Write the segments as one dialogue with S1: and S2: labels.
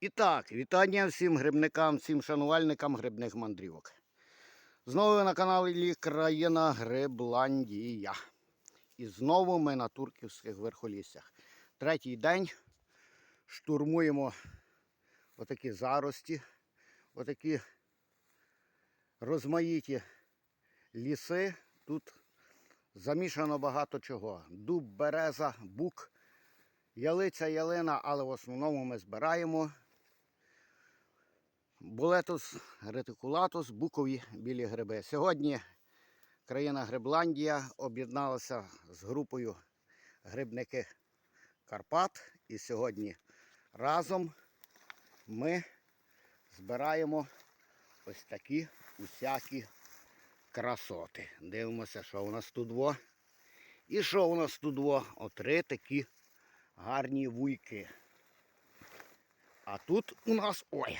S1: І так, вітання всім грибникам, всім шанувальникам грибних мандрівок. Знову на каналі Країна Грибландія. І знову ми на турківських верхоліссях. Третій день штурмуємо отакі зарості, отакі розмаїті ліси. Тут замішано багато чого. Дуб, береза, бук, ялиця, ялина, але в основному ми збираємо Булетус, ретикулатус, букові білі гриби. Сьогодні країна Грибландія об'єдналася з групою грибники Карпат. І сьогодні разом ми збираємо ось такі усякі красоти. Дивимося, що у нас тут во. І що у нас тут во? Отри такі гарні вуйки. А тут у нас ой.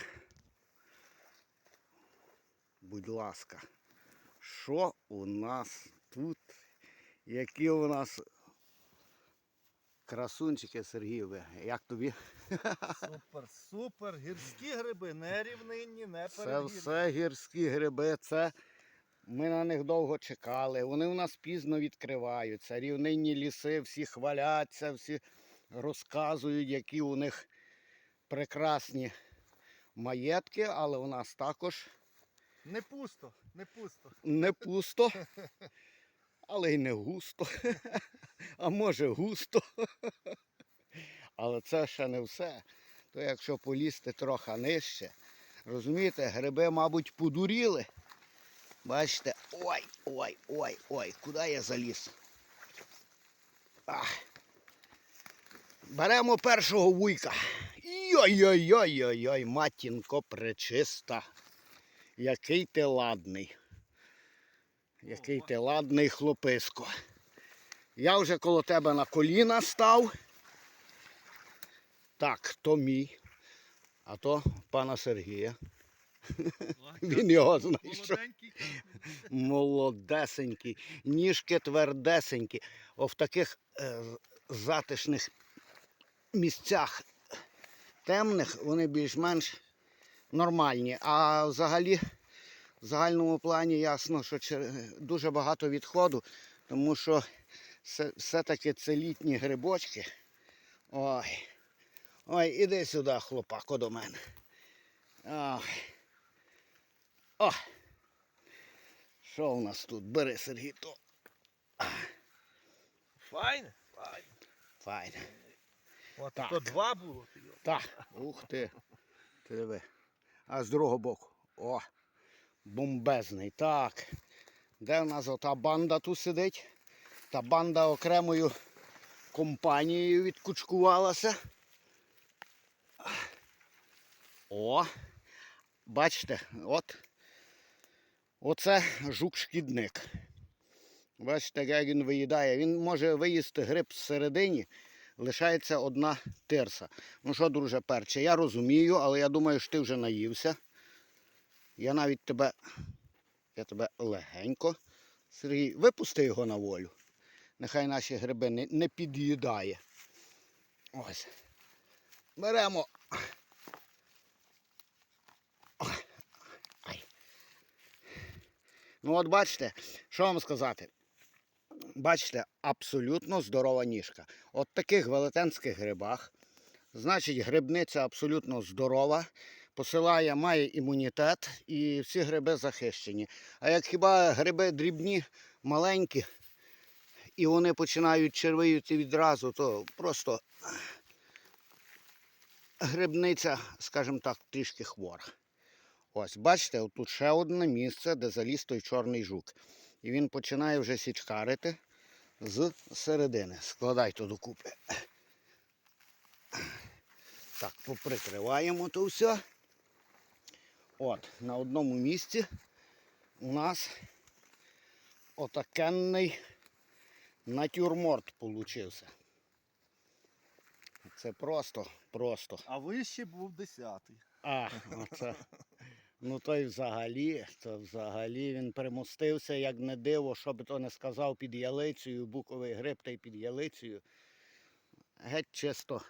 S1: Будь ласка, що у нас тут? Які у нас красунчики Сергієві? Як тобі?
S2: Супер, супер. Гірські гриби, не рівнинні, не
S1: Це все гірські гриби. Це ми на них довго чекали. Вони у нас пізно відкриваються. Рівнинні ліси, всі хваляться, всі розказують, які у них прекрасні маєтки, але у нас також
S2: Не пусто, не пусто.
S1: не пусто, але й не густо. А може густо. Але це ще не все. То якщо полізти трохи нижче, розумієте, гриби, мабуть, подуріли. Бачите, ой, ой, ой, ой, куди я заліз? Ах. Беремо першого вуйка. Йой-йой-йой-йой, матінко пречиста. Який ти ладний. Який ти ладний хлописько. Я вже коло тебе на коліна став. Так, то мій, а то пана Сергія. Він його знайшов. Молодесенький, ніжки твердесенькі. О, в таких е, затишних місцях темних вони більш-менш нормальні. А взагалі, в загальному плані ясно, що дуже багато відходу, тому що все- все-таки це літні грибочки. Ой. Ой, іди сюди, хлопако, до мене. Ой. О! Що у нас тут? Бери, Сергій, то.
S2: Файне? Файне.
S1: Файне.
S2: От
S1: Так.
S2: то два було.
S1: Так, ух ти. Ти диви. А з другого боку. О, бомбезний. Так. Де в нас ота банда тут сидить? Та банда окремою компанією відкучкувалася. О, бачите, от. Оце жук-шкідник. Бачите, як він виїдає. Він може виїсти гриб всередині, лишається одна тирса. Ну що, друже перче, я розумію, але я думаю, що ти вже наївся. Я навіть тебе, я тебе легенько. Сергій, випусти його на волю. Нехай наші гриби не, не під'їдає. Ось. Беремо. Ну от бачите, що вам сказати? Бачите, абсолютно здорова ніжка. От таких велетенських грибах, значить, грибниця абсолютно здорова, посилає, має імунітет і всі гриби захищені. А як хіба гриби дрібні, маленькі, і вони починають червивіти відразу, то просто грибниця, скажімо так, трішки хвора. Ось, бачите, тут ще одне місце, де заліз той чорний жук. І він починає вже січкарити з середини. Складай то докупи. Так, поприкриваємо то все. От, на одному місці у нас отакенний натюрморт получився. Це просто, просто.
S2: А вище був десятий.
S1: А, оце. Ну той взагалі, то взагалі він примостився, як не диво, що би то не сказав під ялицею, буковий гриб та й під ялицею. Геть чисто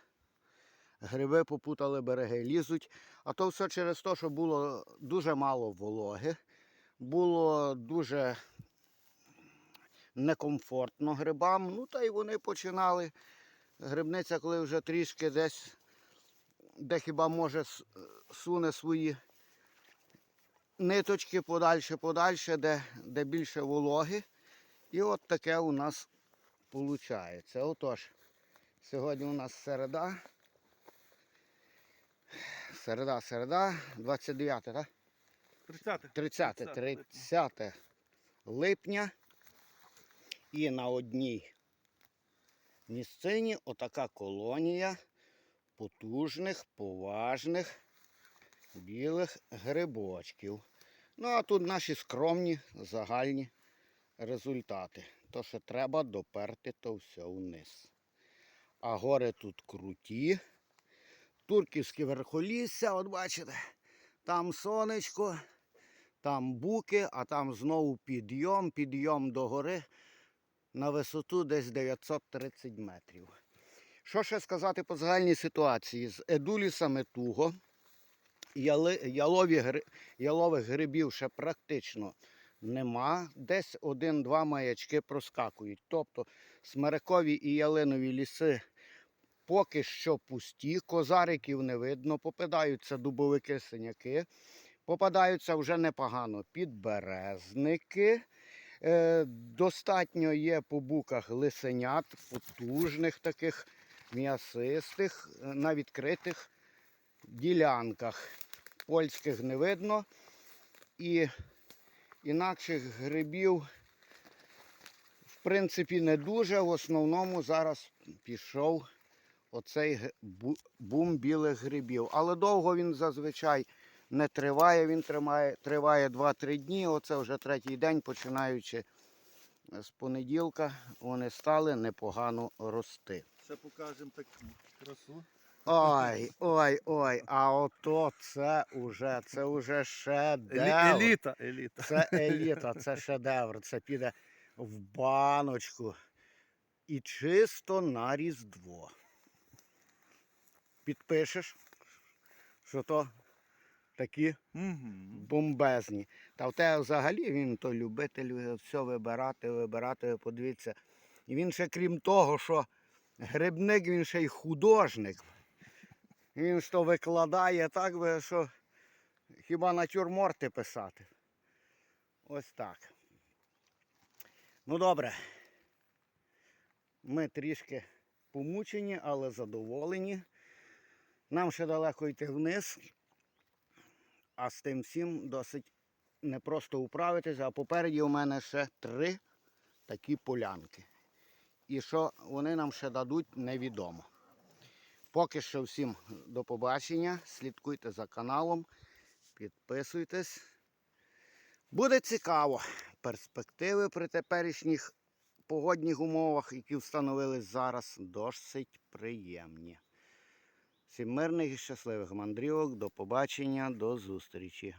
S1: гриби попутали береги, лізуть. А то все через те, що було дуже мало вологи, було дуже некомфортно грибам. Ну та й вони починали. Грибниця, коли вже трішки десь, де хіба може суне свої ниточки подальше, подальше, де, де більше вологи. І от таке у нас виходить. Отож, сьогодні у нас середа. Середа, середа, 29, так?
S2: 30.
S1: 30,
S2: 30
S1: 30 липня. І на одній місцині отака колонія потужних, поважних білих грибочків. Ну, а тут наші скромні загальні результати. То, що треба доперти то все вниз. А гори тут круті. Турківське верхолісся, от бачите, там сонечко, там буки, а там знову підйом, підйом до гори на висоту десь 930 метрів. Що ще сказати по загальній ситуації? З едулісами туго, ялові, ялових грибів ще практично нема. Десь один-два маячки проскакують. Тобто смерекові і ялинові ліси поки що пусті, козариків не видно, попадаються дубовики синяки, попадаються вже непогано підберезники. Е, достатньо є по буках лисенят, потужних таких м'ясистих, е, на відкритих ділянках. Польських не видно. І інакших грибів, в принципі, не дуже. В основному зараз пішов оцей бум білих грибів. Але довго він зазвичай не триває. Він тримає, триває 2-3 дні. Оце вже третій день, починаючи з понеділка, вони стали непогано рости.
S2: Ще покажемо таку красу.
S1: Ой, ой, ой, а ото це уже, це уже шедевр.
S2: Еліта, еліта.
S1: Це еліта, це шедевр. Це піде в баночку. І чисто на Різдво. Підпишеш, що то такі бомбезні. Та в тебе взагалі він то любитель все вибирати, вибирати, подивіться. І він ще крім того, що грибник, він ще й художник. Він то викладає так, би, що хіба натюрморти писати. Ось так. Ну добре. Ми трішки помучені, але задоволені. Нам ще далеко йти вниз. А з тим всім досить непросто управитися. А попереді у мене ще три такі полянки. І що вони нам ще дадуть, невідомо. Поки що всім до побачення. Слідкуйте за каналом, підписуйтесь. Буде цікаво. Перспективи при теперішніх погодних умовах, які встановились зараз, досить приємні. Всім мирних і щасливих мандрівок. До побачення, до зустрічі.